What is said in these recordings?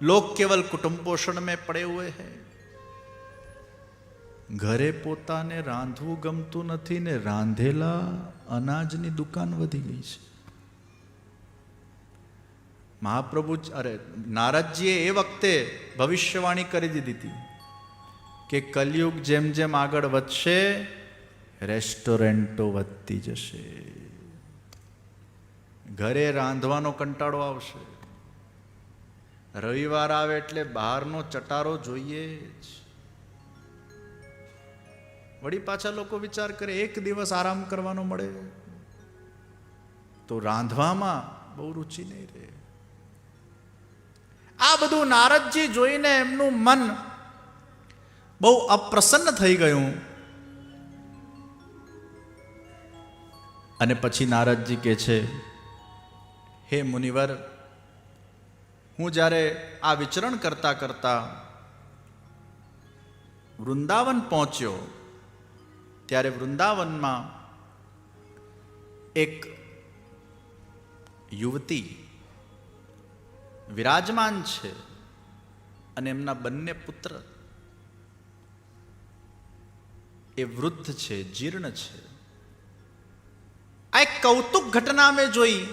लोग केवल कुटुंब पोषण में पड़े हुए हैं ઘરે પોતાને રાંધવું ગમતું નથી ને રાંધેલા અનાજની દુકાન વધી ગઈ છે મહાપ્રભુ જ- અરે નારદજીએ એ વખતે ભવિષ્યવાણી કરી દીધી હતી કે કલયુગ જેમ જેમ આગળ વધશે રેસ્ટોરન્ટો વધતી જશે ઘરે રાંધવાનો કંટાળો આવશે રવિવાર આવે એટલે બહારનો ચટારો જોઈએ જ. વળી પાછા લોકો વિચાર કરે, એક દિવસ આરામ કરવાનો મળે. તો રાંધવામાં બહુ રુચિ નહીં રહે. આ બધું નારદજી જોઈને એમનું મન બહુ અપ્રસન્ન થઈ ગયું. અને પછી નારદજી કહે છે, હે મુનિવર હું જ્યારે આ વિચરણ કરતા કરતા વૃંદાવન પહોંચ્યો, ત્યારે વૃંદાવનમાં એક યુવતી વિરાજમાન છે અને એમના બંને પુત્ર એ વૃદ્ધ છે, જીર્ણ છે. આ એક કૌતુક ઘટના મેં જોઈ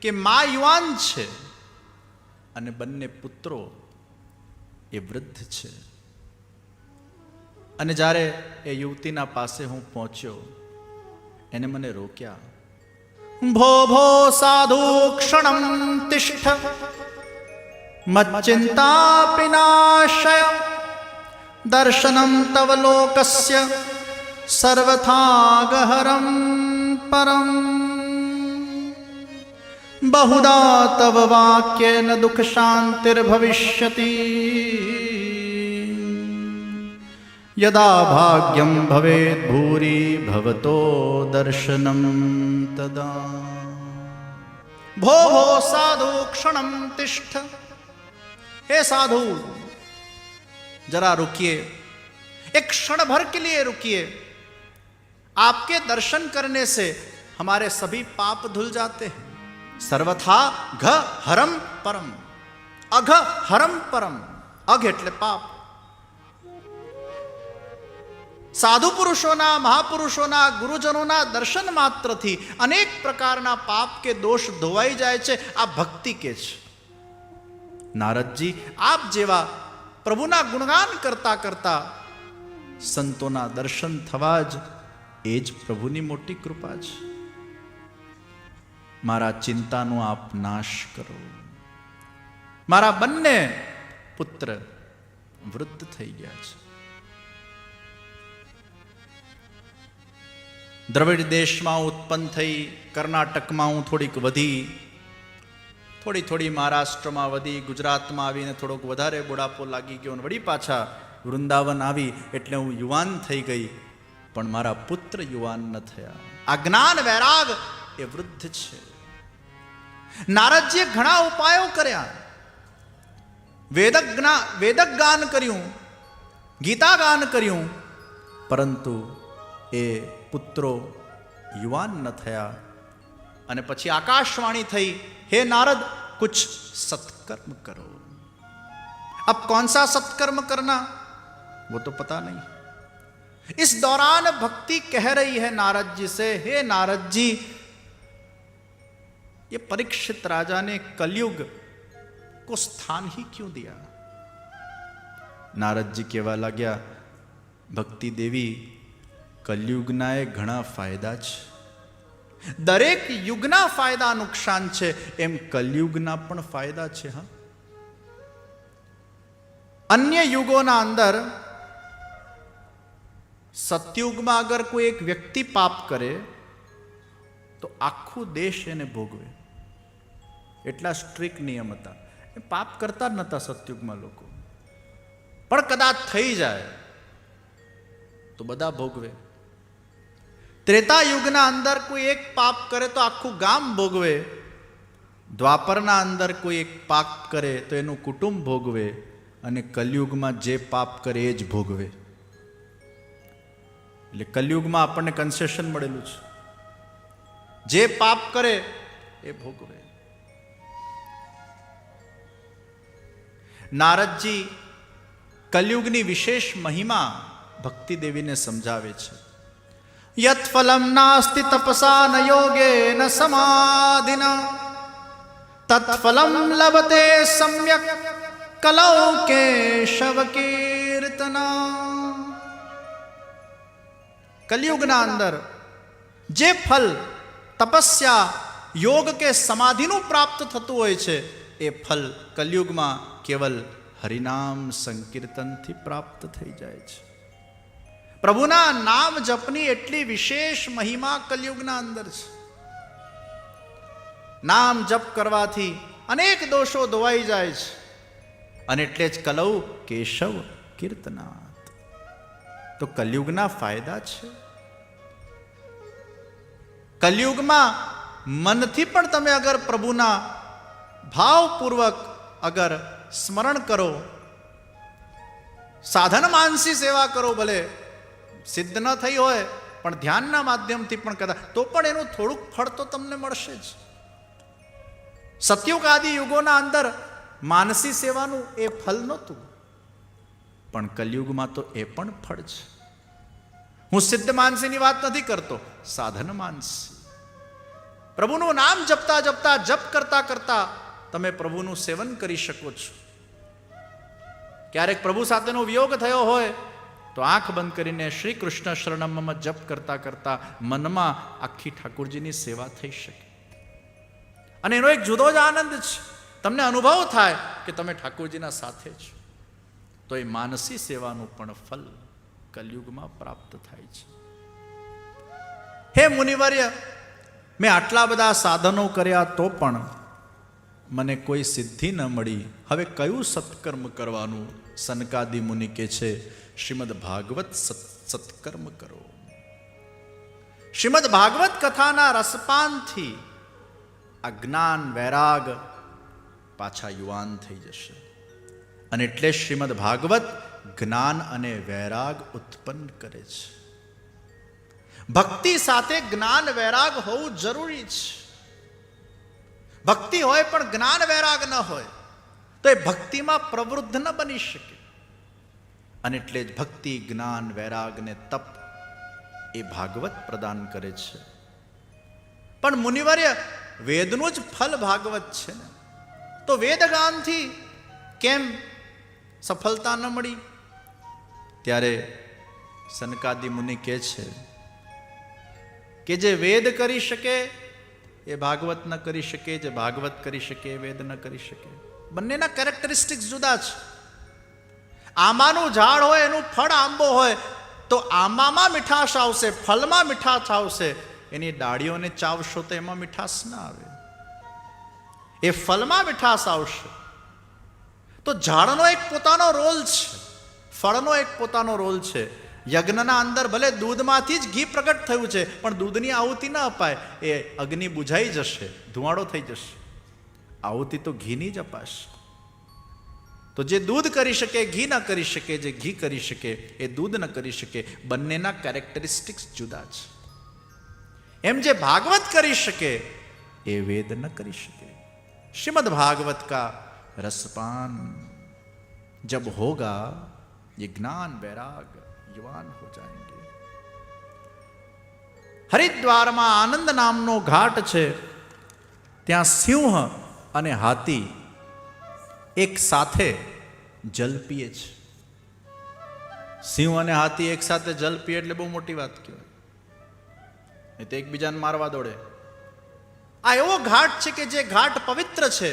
કે મા યુવાન છે. અને બંને પુત્રો એ વૃદ્ધ છે. અને જ્યારે એ યુવતીના પાસે હું પહોંચ્યો, એને મને રોક્યા, ભો ભો, સાધુ, ક્ષણમ તિષ્ઠ મચ્ચિંતા પિનાશય દર્શનમ તવ લોકસ્ય સર્વથા ગહરમ પરમ. बहुदा तव वाक्येन दुःख शान्तिर्भविष्यति। यदा भाग्यम भवे भूरी भवतो दर्शनम तदा। भो भो साधु क्षण तिष्ठ। हे साधु, जरा रुकिए। एक क्षण भर के लिए रुकिए। आपके दर्शन करने से हमारे सभी पाप धुल जाते हैं। સર્વથા ઘ હરમ પરમ. અઘ હરમ પરમ. અઘ એટલે પાપ. સાધુ પુરુષોના, મહાપુરુષોના, ગુરુજનોના દર્શન માત્રથી અનેક પ્રકારના પાપ કે દોષ ધોવાઈ જાય છે, આ ભક્તિ કે છે. નારદજી, આપ જેવા પ્રભુના ગુણગાન કરતા કરતા સંતોના દર્શન થવા જ એ જ પ્રભુની મોટી કૃપા છે. મારા ચિંતાનો આપ નાશ કરો. મારા બંને પુત્ર વૃદ્ધ થઈ ગયા છે. દ્રવિડ દેશમાં ઉત્પન્ન થઈ, કર્ણાટકમાં હું થોડીક વધી, થોડી થોડી મહારાષ્ટ્રમાં વધી, ગુજરાતમાં આવીને થોડોક વધારે બુઢાપો લાગી ગયો અને વળી પાછા વૃંદાવન આવી એટલે હું યુવાન થઈ ગઈ, પણ મારા પુત્ર યુવાન ન થયા. આ જ્ઞાન વૈરાગ એ વૃદ્ધ છે. નારદજીએ ઘણા ઉપાયો કર્યા વેદક જ્ઞા વેદક ગાન કર્યું ગીતા ગાન કર્યું પરંતુ એ પુત્રો યુવાન ન થયા અને પછી આકાશવાણી થઈ हे नारद कुछ सत्कर्म करो अब कौन सा सत्कर्म करना वो तो पता नहीं इस दौरान भक्ति कह रही है नारद जी से हे नारद जी ये परीक्षित राजा ने कलयुग को स्थान ही क्यों दिया નારદજી કહેવા લાગ્યા ભક્તિ દેવી કલયુગના એ ઘણા ફાયદા છે દરેક યુગના ફાયદા નુકસાન છે એમ કલયુગના પણ ફાયદા છે હા અન્ય યુગોના અંદર સતયુગમાં અગર કોઈ એક વ્યક્તિ પાપ કરે તો આખું દેશ એને ભોગવે એટલા સ્ટ્રિક નિયમ હતા. એ પાપ કરતા જ નહોતા સતયુગમાં લોકો. પણ કદાચ થઈ જાય, તો બધા ભોગવે. ત્રેતા યુગના અંદર કોઈ એક પાપ કરે તો આખું ગામ ભોગવે. દ્વાપરના અંદર કોઈ એક પાપ કરે તો એનું કુટુંબ ભોગવે અને કલયુગમાં જે પાપ કરે એ જ ભોગવે. એટલે કલયુગમાં આપણને કન્સેશન મળેલું છે. જે પાપ કરે એ ભોગવે. નારદજી કલયુગની વિશેષ મહિમા ભક્તિ દેવીને સમજાવે છે. યત ફલમ નાસ્તિ તપસા ન યોગે ન સમાધિના. તત્ફલમ લભતે સમ્યક કલૌ કેશવ કીર્તના. કલયુગના અંદર જે ફલ તપસ્યા યોગ કે સમાધિનું પ્રાપ્ત થતું હોય છે એ ફલ કલયુગમાં કેવલ હરિનામ સંકીર્તનથી પ્રાપ્ત થઈ જાય છે. પ્રભુના નામ જપની એટલી વિશેષ મહિમા કલયુગના અંદર છે. નામ જપ કરવાથી અનેક દોષો ધોવાઈ જાય છે. અને એટલે જ કલૌ કેશવ કીર્તનાથ. તો કલયુગના ફાયદા છે? કલયુગમાં મનથી પણ તમે અગર પ્રભુના ભાવપૂર્વક અગર સ્મરણ કરો, સાધન માનસી સેવા કરો, ભલે સિદ્ધ ન થઈ હોય, પણ ધ્યાનના માધ્યમથી પણ કદાચ, તો પણ એનું થોડુંક ફળ તો તમને મળશે જ. સતયુગ આદિ યુગોના અંદર માનસી સેવાનું એ ફલ નહોતું, પણ કલયુગમાં તો એ પણ ફળ છે. હું સિદ્ધ માનસીની વાત નથી કરતો, સાધન માનસી. પ્રભુનું નામ જપતા જપતા, જપ કરતા કરતા તમે પ્રભુનું સેવન કરી શકો છો. ક્યારેક પ્રભુ સાથેનો વિયોગ થયો હોય, તો આંખ બંધ કરીને શ્રી કૃષ્ણ શરણમમાં જપ કરતા કરતા મનમાં આખી ઠાકોરજીની સેવા થઈ શકે. અને એનો એક જુદો જ આનંદ છે. તમને અનુભવ થાય કે તમે ઠાકોરજીના સાથે છો. તો એ માનસી સેવાનું પણ ફલ કલયુગમાં પ્રાપ્ત થાય છે. હે મુનિવર્ય, મેં આટલા બધા સાધનો કર્યા તો પણ મને કોઈ સિદ્ધિ ન મળી. હવે કયું સત્કર્મ કરવાનું? સનકાદિ મુનિ કે છે, શ્રીમદ ભાગવત સત, સત્કર્મ કરો. શ્રીમદ ભાગવત કથાના રસપાનથી આ જ્ઞાન વૈરાગ પાછા યુવાન થઈ જશે. અને એટલે શ્રીમદ ભાગવત જ્ઞાન અને વૈરાગ ઉત્પન્ન કરે છે. ભક્તિ સાથે જ્ઞાન વૈરાગ હોવું જરૂરી છે. ભક્તિ હોય પણ જ્ઞાન વૈરાગ ન હોય, તો એ ભક્તિમાં પ્રવૃદ્ધ ન બની શકે. અને એટલે જ ભક્તિ, જ્ઞાન વૈરાગ ને તપ એ ભાગવત પ્રદાન કરે છે. પણ મુનિવર્ય, વેદનું જ ફલ ભાગવત છે ને? તો વેદગાનથી કેમ સફળતા ન મળી? ત્યારે સનકાદી મુનિ કહે છે કે જે વેદ કરી શકે એ ભાગવત ન કરી શકે, જે ભાગવત કરી શકે, વેદ ન કરી શકે. બંનેના કેરેક્ટરિસ્ટિક્સ જુદા છે. આંબાનું ઝાડ હોય, એનું ફળ આંબો હોય, તો આંબામાં મીઠાશ આવશે ફળમાં મીઠાશ આવશે. એની ડાળીઓને ચાવશો તો એમાં મીઠાશ ના આવે. એ ફળમાં મીઠાશ આવશે. તો ઝાડનો એક પોતાનો રોલ છે. ફળનો એક પોતાનો રોલ છે. યજ્ઞના અંદર ભલે દૂધમાંથી જ ઘી પ્રગટ થયું છે પણ દૂધની આહુતિ ન અપાય એ અગ્નિ બુઝાઈ જશે ધુમાડો થઈ જશે આહુતિ તો ઘીની જ અપાશે તો જે દૂધ કરી શકે ઘી ન કરી શકે જે ઘી કરી શકે એ દૂધ ન કરી શકે બંનેના કેરેક્ટરિસ્ટિક્સ જુદા છે એમ જે ભાગવત કરી શકે એ વેદ ન કરી શકે श्रीमद भागवत का रसपान जब होगा ये ज्ञान वैराग યુવાન હો જાયંગે હરિદ્વારમાં આનંદ નામનો ઘાટ છે ત્યાં સિંહ અને હાથી એક સાથે જલ પીએ છે સિંહ અને હાથી એક સાથે જલ પીએ એટલે બહુ મોટી વાત કહેવાય। એ તો એકબીજાને મારવા દોડે। આ એવો ઘાટ છે કે જે ઘાટ પવિત્ર છે,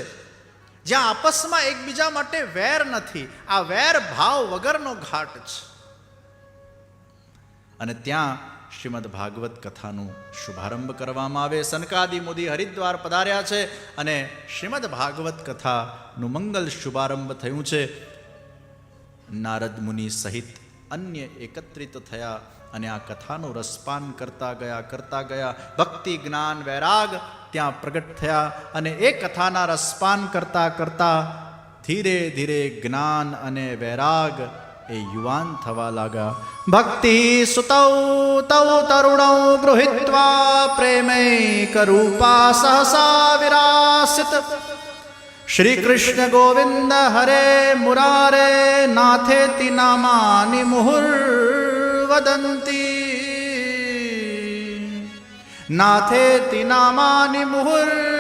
જ્યાં આપસમાં એકબીજા માટે વેર નથી, આ વેર ભાવ વગરનો ઘાટ છે। અને ત્યાં શ્રીમદ ભાગવત કથાનું શુભારંભ કરવામાં આવે. સનકાદિ મોદી હરિદ્વાર પધાર્યા છે અને શ્રીમદ ભાગવત કથાનું મંગલ શુભારંભ થયું છે. નારદ મુનિ સહિત અન્ય એકત્રિત થયા અને આ કથાનું રસપાન કરતા ગયા કરતા ગયા. ભક્તિ, જ્ઞાન, વૈરાગ ત્યાં પ્રગટ થયા અને એ કથાના રસપાન કરતા કરતા ધીરે ધીરે જ્ઞાન અને વૈરાગ એ યુવાન થવા લાગા. ભક્તિ સુતૌ, તૌ તરુણૌ ગૃહિત્વા પ્રેમૈક રૂપા સહસા વિરાસિત. શ્રી કૃષ્ણ ગોવિંદ હરે મુરારે નાથેતિ નામાની મુહુર્વદંતી. નાથેતિ નામાની મુહુર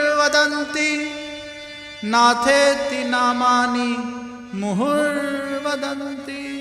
નાથેતિ નામાની મુહુર વદંતી